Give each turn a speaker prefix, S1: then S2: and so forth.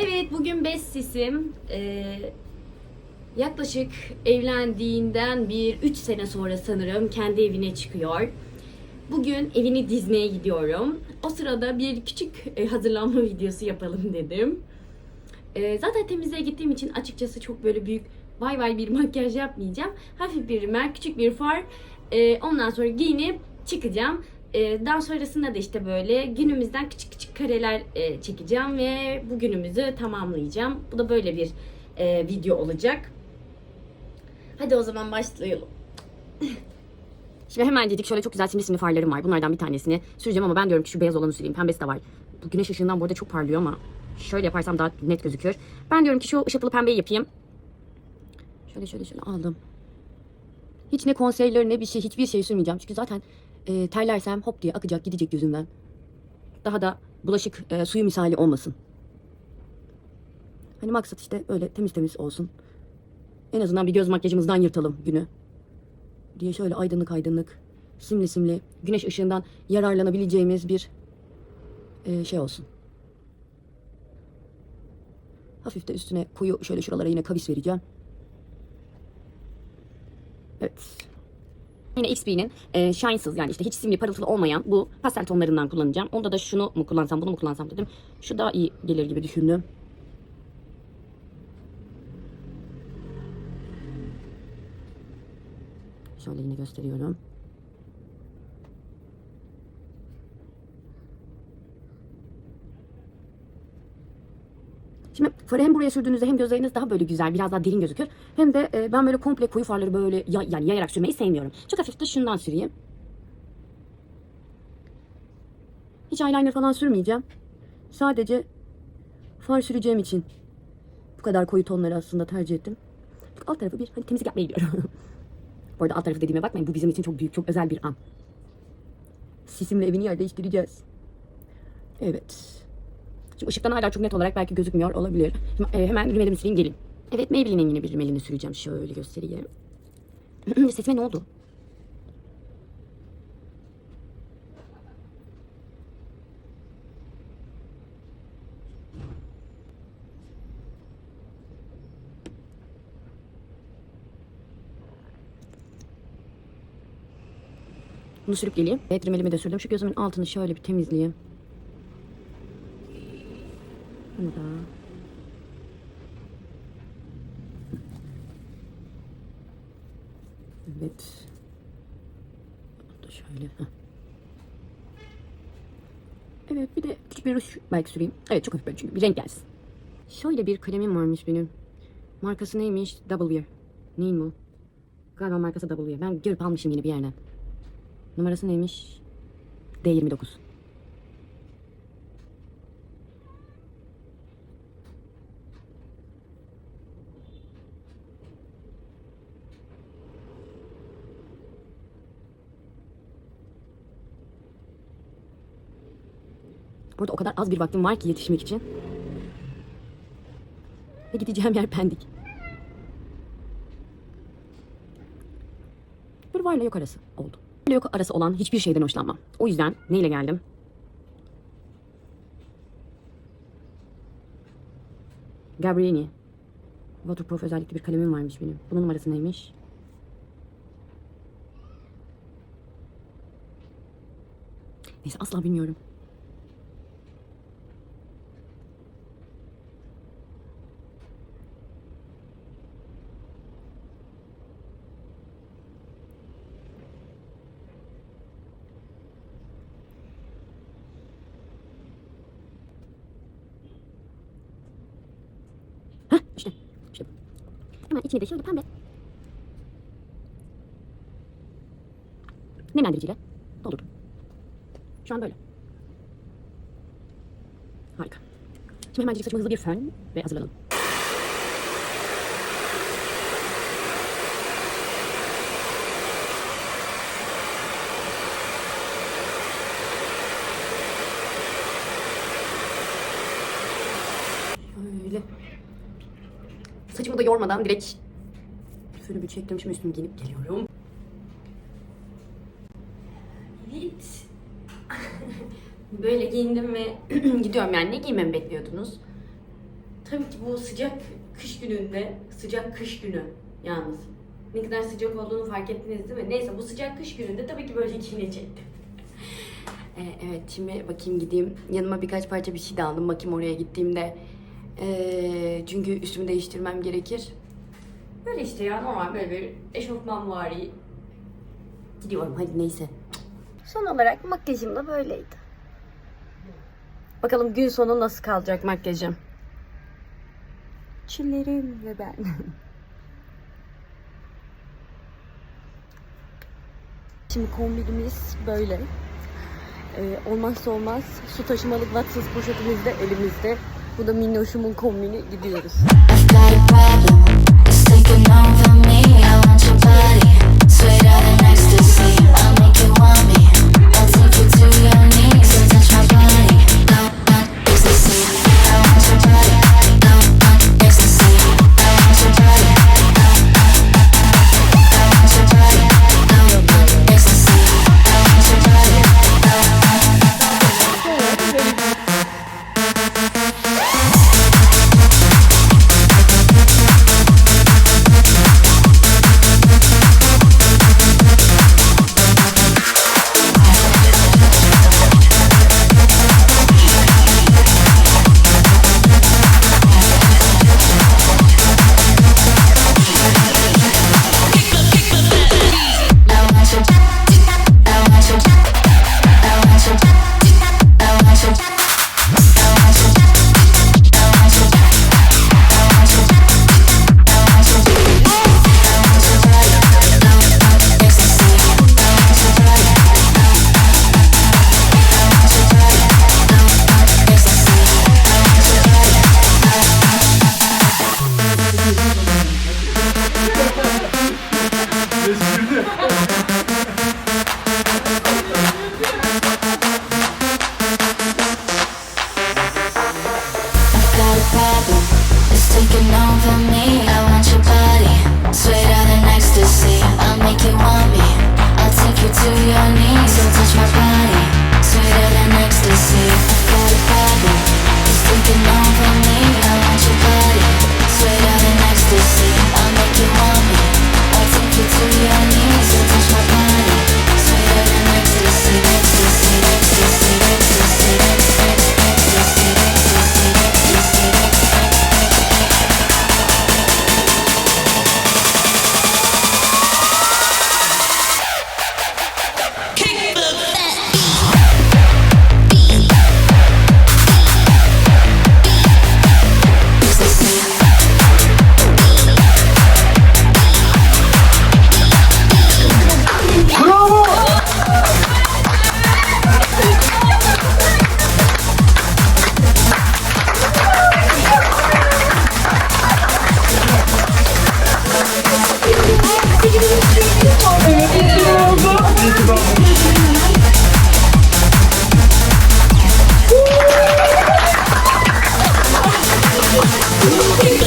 S1: Evet bugün Bessis'im. Ee, yaklaşık evlendiğinden bir 3 sene sonra sanırım kendi evine çıkıyor. Bugün evini dizmeye gidiyorum. O sırada bir küçük e, hazırlanma videosu yapalım dedim. Ee, zaten temizliğe gittiğim için açıkçası çok böyle büyük vay vay bir makyaj yapmayacağım. Hafif bir rimel, küçük bir far. Ee, ondan sonra giyinip çıkacağım. Ee, daha sonrasında da işte böyle günümüzden küçük küçük kareler e, çekeceğim ve bu günümüzü tamamlayacağım. Bu da böyle bir e, video olacak. Hadi o zaman başlayalım. Şimdi hemen dedik şöyle çok güzel simli simli farlarım var. Bunlardan bir tanesini süreceğim ama ben diyorum ki şu beyaz olanı süreyim. Pembesi de var. Bu güneş ışığından bu arada çok parlıyor ama şöyle yaparsam daha net gözüküyor. Ben diyorum ki şu ışıltılı pembeyi yapayım. Şöyle şöyle şöyle aldım. Hiç ne concealer ne bir şey hiçbir şey sürmeyeceğim. Çünkü zaten e, terlersem hop diye akacak gidecek gözümden. Daha da bulaşık e, suyu misali olmasın. Hani maksat işte öyle temiz temiz olsun. En azından bir göz makyajımızdan yırtalım günü. Diye şöyle aydınlık aydınlık, simli simli, güneş ışığından yararlanabileceğimiz bir e, şey olsun. Hafif de üstüne koyu şöyle şuralara yine kavis vereceğim. Evet. Yine XP'nin e, shine'sız yani işte hiç simli parıltılı olmayan bu pastel tonlarından kullanacağım. Onda da şunu mu kullansam bunu mu kullansam dedim. Şu daha iyi gelir gibi düşündüm. Şöyle yine gösteriyorum. Şimdi farı hem buraya sürdüğünüzde hem gözleriniz daha böyle güzel, biraz daha derin gözükür. Hem de e, ben böyle komple koyu farları böyle ya- yani yayarak sürmeyi sevmiyorum. Çok hafif de şundan süreyim. Hiç eyeliner falan sürmeyeceğim. Sadece far süreceğim için bu kadar koyu tonları aslında tercih ettim. Çünkü alt tarafı bir hani temizlik yapmaya gidiyorum. bu arada alt tarafı dediğime bakmayın. Bu bizim için çok büyük, çok özel bir an. Sisimle evini yer değiştireceğiz. Evet. Şimdi ışıktan hala çok net olarak belki gözükmüyor olabilir. Şimdi, e, hemen rimelimi süreyim gelin. Evet Maybelline'in yine bir rimelini süreceğim. Şöyle göstereyim. Sesime ne oldu? Bunu sürüp geleyim. Evet rimelimi de sürdüm. Şu gözümün altını şöyle bir temizleyeyim. Bunu da. Evet. Bunu şöyle. Evet bir de küçük bir ruj belki süreyim. Evet çok hafif böyle çünkü bir renk gelsin. Şöyle bir kalemim varmış benim. Markası neymiş? W. Neyin bu? Galiba markası W. Ben görüp almışım yine bir yerden. Numarası neymiş? D29. Burada o kadar az bir vaktim var ki yetişmek için. Ve gideceğim yer Pendik. Bir varla yok arası oldu. Varla yok arası olan hiçbir şeyden hoşlanmam. O yüzden neyle geldim? Gabrini. Waterproof özellikli bir kalemim varmış benim. Bunun numarası neymiş? Neyse asla bilmiyorum. İşte. işte. Hemen içine de şöyle pembe. Nemlendiriciyle doldurdum. Şu an böyle. Harika. Şimdi hemencik saçıma hızlı bir fön ve hazırlanalım. Şöyle. Saçımı da yormadan direkt şöyle bir çektim şimdi üstümü giyinip geliyorum. Evet. Böyle giyindim ve gidiyorum yani ne giymemi bekliyordunuz? Tabii ki bu sıcak kış gününde, sıcak kış günü yalnız. Ne kadar sıcak olduğunu fark ettiniz değil mi? Neyse bu sıcak kış gününde tabii ki böyle içine çektim. Ee, evet şimdi bakayım gideyim. Yanıma birkaç parça bir şey de aldım. Bakayım oraya gittiğimde. Ee, çünkü üstümü değiştirmem gerekir. Böyle işte ya normal böyle bir eşofman vari. Gidiyorum hadi neyse. Son olarak makyajım da böyleydi. Bakalım gün sonu nasıl kalacak makyajım. Çillerim ve ben. Şimdi kombinimiz böyle. Ee, olmazsa olmaz su taşımalık Watsons poşetimiz de elimizde. Bu da minnoşumun kombini gidiyoruz.
S2: Sweater next to see I'll make you want me I'll take you to your Ooh.